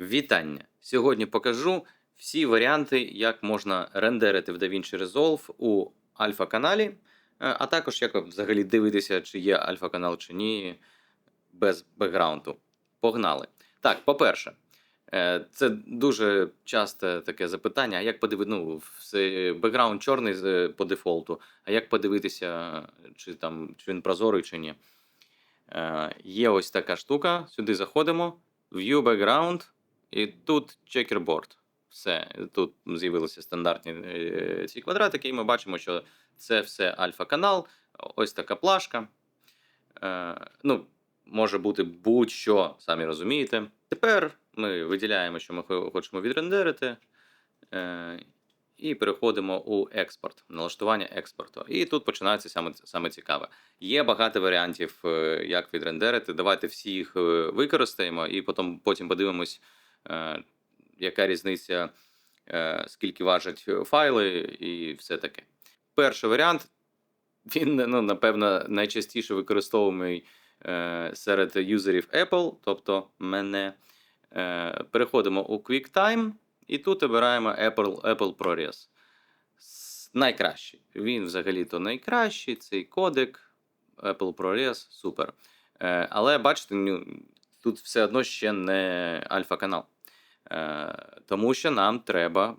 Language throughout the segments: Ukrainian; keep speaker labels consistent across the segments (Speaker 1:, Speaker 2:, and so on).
Speaker 1: Вітання! Сьогодні покажу всі варіанти, як можна рендерити в DaVinci Resolve у альфа-каналі, е, а також як взагалі дивитися, чи є альфа-канал чи ні, без бекграунду. Погнали! Так, по-перше, е, це дуже часте таке запитання: а як подивитися, ну, бекграунд чорний по дефолту, а як подивитися, чи, там, чи він прозорий, чи ні. Е, Є ось така штука, сюди заходимо, View Background, і тут checkerboard. Все, тут з'явилися стандартні е, ці квадратики, і ми бачимо, що це все альфа-канал, ось така плашка. Е, ну, може бути будь-що, самі розумієте. Тепер ми виділяємо, що ми хочемо відрендерити. Е, і переходимо у експорт, налаштування експорту. І тут починається саме, саме цікаве. Є багато варіантів, як відрендерити. Давайте всі їх використаємо, і потім, потім подивимось, яка різниця, е, скільки важать файли і все таке. Перший варіант, він, ну, напевно, найчастіше використовуємий е, серед юзерів Apple, тобто мене. Е, переходимо у QuickTime, і тут обираємо Apple, Apple ProRes. Найкращий. Він взагалі-то найкращий, цей кодек, Apple ProRes, супер. Е, але бачите, ну, тут все одно ще не альфа-канал. Е, тому що нам треба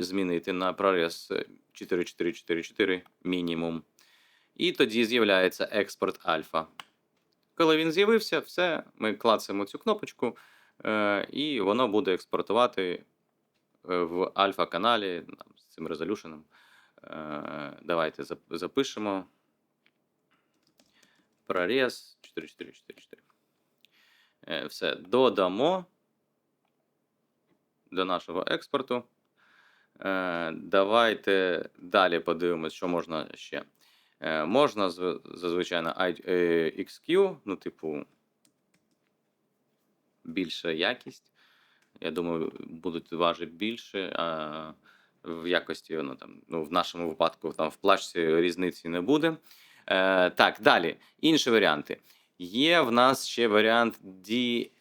Speaker 1: змінити на ProRes 4444 мінімум. І тоді з'являється експорт альфа. Коли він з'явився, все, ми клацаємо цю кнопочку, е, і воно буде експортувати е, в альфа-каналі з цим резолюшеном. Давайте запишемо. Прорез 4444. Е, все, додамо до нашого експорту. Е, давайте далі подивимось, що можна ще. Е, можна зазвичай на е, XQ, ну, типу, більша якість. Я думаю, будуть важити більше, а в якості, ну, там, ну, в нашому випадку, там в плашці різниці не буде. Так, далі. Інші варіанти. Є в нас ще варіант DNEHR.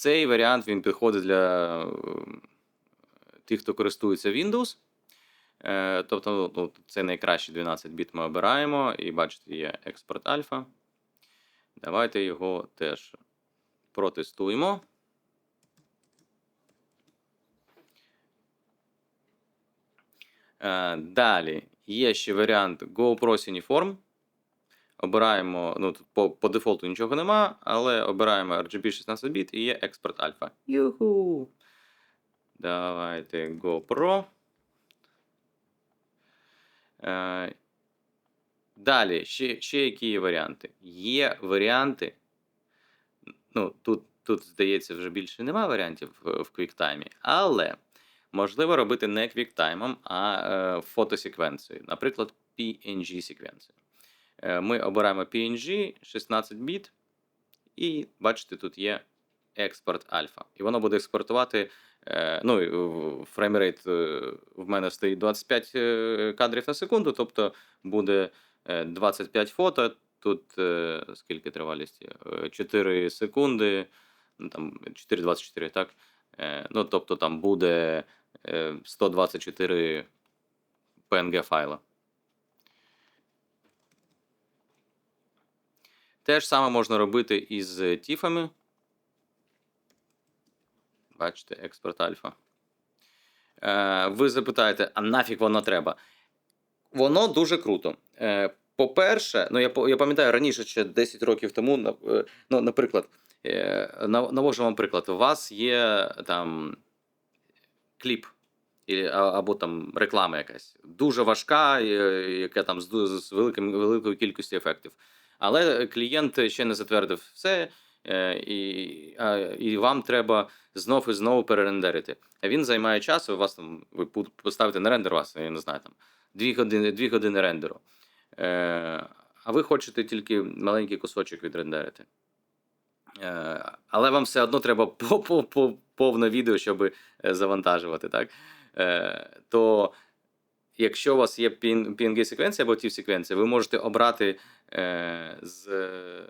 Speaker 1: Цей варіант він підходить для е, тих, хто користується Windows. Е, тобто, ну, це найкращий 12 біт ми обираємо, і бачите, є експорт альфа. Давайте його теж протестуємо. Е, Далі є ще варіант GoPro Uniform. Обираємо, ну тут по, по дефолту нічого нема, але обираємо RGB 16 біт і є експорт альфа. Юху! Давайте GoPro. Е, Далі, ще, ще які є варіанти? Є варіанти. Ну, тут, тут, здається, вже більше немає варіантів в, в QuickTime, але можливо робити не QuickTime, а е, фотосеквенцією, наприклад, PNG-секвенцією. Е, ми обираємо PNG 16 біт, і бачите, тут є експорт альфа. І воно буде експортувати. е, Ну, фреймрейт е, в мене стоїть 25 е, кадрів на секунду, тобто буде е, 25 фото. Тут скільки тривалісті? Е, 4 секунди, ну, там 4,24, так? Ну, тобто там буде е, 124 PNG файла. Те ж саме можна робити із тіфами. Бачите, експорт альфа. Е, ви запитаєте, а нафіг воно треба? Воно дуже круто. Е, по-перше, ну я, я пам'ятаю раніше, ще 10 років тому, е, ну, наприклад, е, навожу вам приклад. У вас є там кліп або там реклама якась дуже важка, яка там з, з великим, великою кількістю ефектів. Але клієнт ще не затвердив все, е, і, і вам треба знов і знову перерендерити. А він займає час, у вас там ви поставите на рендер, вас, я не знаю, там 2 години, 2 години рендеру. Е, а ви хочете тільки маленький кусочок відрендерити. Е, але вам все одно треба по- по- по- повне відео, щоб е, завантажувати, так? Е, то якщо у вас є PNG-секвенція або TIFF-секвенція, ви можете обрати е, з, е,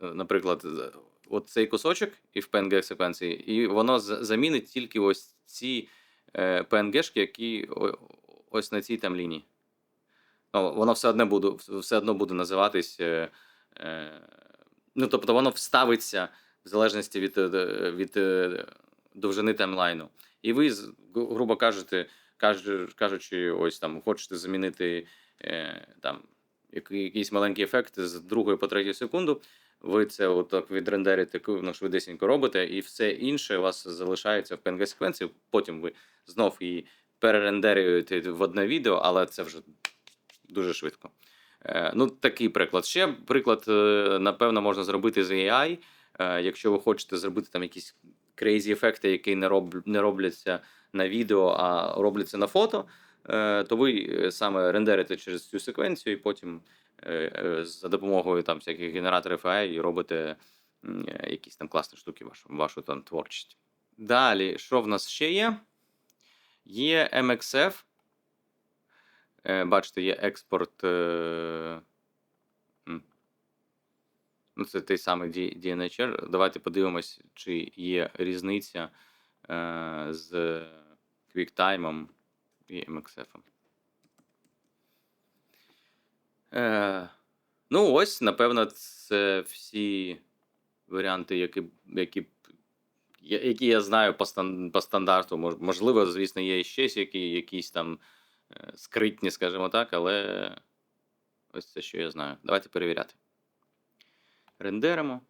Speaker 1: наприклад, от цей кусочок і в PNG секвенції, і воно замінить тільки ось ці е, PNG-шки, які ось на цій там лінії. Ну, воно все одно буде, все одно буде називатись. Е, е, ну, тобто воно вставиться в залежності від, е, від е, довжини таймлайну. І ви, грубо кажете, кажучи, ось там хочете замінити е, там, якийсь маленький ефект з другої по третю секунду. Ви це отак відрендерите ну, швидесенько робите, і все інше у вас залишається в PNG секвенції. Потім ви знов її перерендерюєте в одне відео, але це вже дуже швидко. Е, ну, такий приклад. Ще приклад, е, напевно, можна зробити з AI. Е, якщо ви хочете зробити там якісь crazy ефекти, які не, роб, не робляться на відео, а робляться на фото, то ви е, саме рендерите через цю секвенцію, і потім е, е, за допомогою там всяких генераторів AI робите е, якісь там класні штуки, вашу, вашу там творчість. Далі, що в нас ще є? Є MXF. Е, Бачите, є експорт. е. Ну, це той самий DNHR. Давайте подивимось, чи є різниця е, з QuickTime і MXF. Е, ну, ось, напевно, це всі варіанти, які, які, які я знаю по, по стандарту. Можливо, звісно, є ще які, якісь там е, скритні, скажімо так, але ось це, що я знаю. Давайте перевіряти. Рендеримо.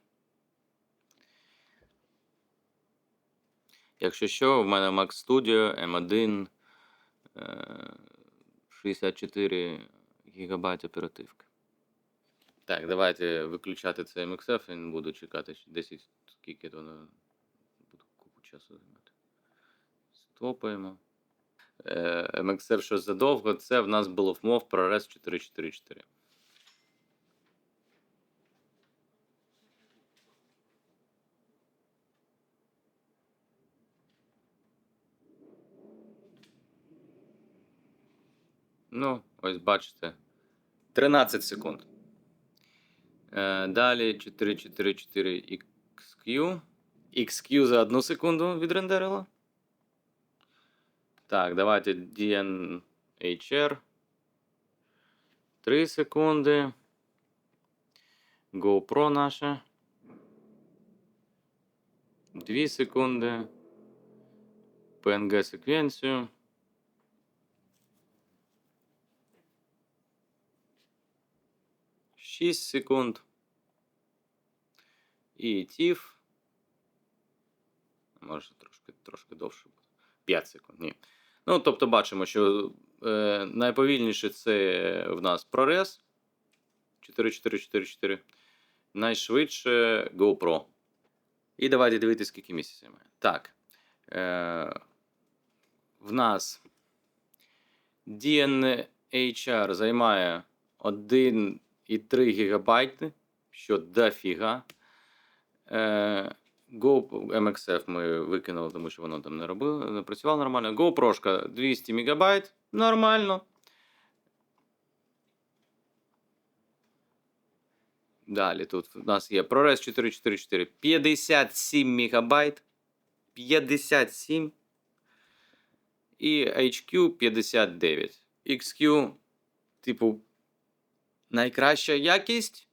Speaker 1: Якщо що, в мене Mac Studio M1 е, 64 ГБ оперативки. Так, давайте виключати цей MXF, він буду чекати ще 10, скільки воно буде купу часу займати. Стопаємо. Е, MXF щось задовго. Це в нас було вмов про RES 444. Ну, ось бачите. 13 секунд. Е, далі 444 XQ. XQ за одну секунду відрендерило. Так, давайте DNHR. 3 секунди. GoPro наше. 2 секунди. PNG секвенцію. Шість секунд. І TIFF. Може трошки, трошки довше буде. 5 секунд. Ні. Ну, тобто бачимо, що е, найповільніше це в нас ProRes 4444. Найшвидше GoPro. І давайте дивитися, скільки місяців займає. Так. Е, в нас DNHR займає 1,3 ГБ, що дофіга. Е, Go MXF ми викинули, тому що воно там не робило, не працювало нормально. GoPro 200 МБ. Нормально. Далі тут у нас є ProRes 444 57 МБ. 57. І HQ 59. XQ, типу, найкраща якість.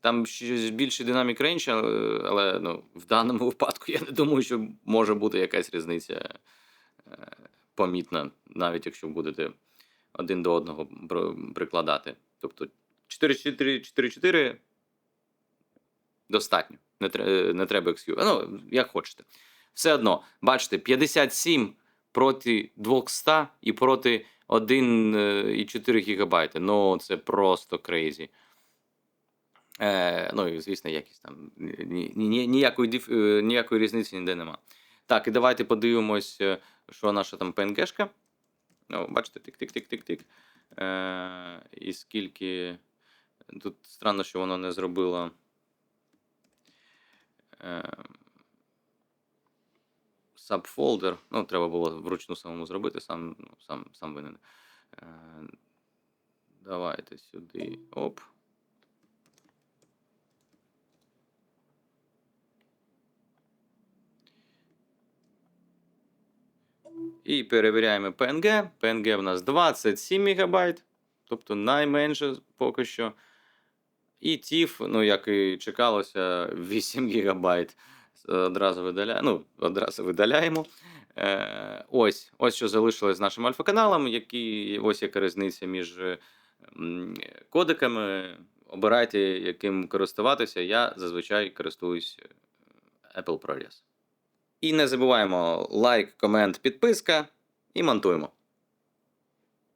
Speaker 1: Там щось більше динамік рейндж, але, але ну, в даному випадку я не думаю, що може бути якась різниця е, помітна, навіть якщо будете один до одного прикладати. Тобто 4-4-4-4 достатньо. Не, тре- не треба XQ. Ну, як хочете. Все одно, бачите, 57 проти 200 і проти 1,4 ГБ. Ну, це просто крейзі. Е, ну і звісно, якість там ні, ні, ніякої, е, ніякої різниці ніде нема. Так, і давайте подивимось, е, що наша там PNG-шка. Ну, бачите, тик-тик-тик-тик-тик. Е, і скільки. Тут странно, що воно не зробило. Е, сабфолдер. Ну, треба було вручну самому зробити, сам ну, сам, сам винен. Е, Давайте сюди. Оп. І перевіряємо PNG. PNG в нас 27 МБ, тобто найменше поки що. І TIFF, ну як і чекалося, 8 ГБ. Одразу видаляємо. Ну, одразу видаляємо. Е, ось, ось що залишилось з нашим альфа-каналом, які, ось яка різниця між м, кодеками. Обирайте, яким користуватися. Я зазвичай користуюсь е, Apple ProRes. І не забуваємо лайк, комент, підписка і монтуємо.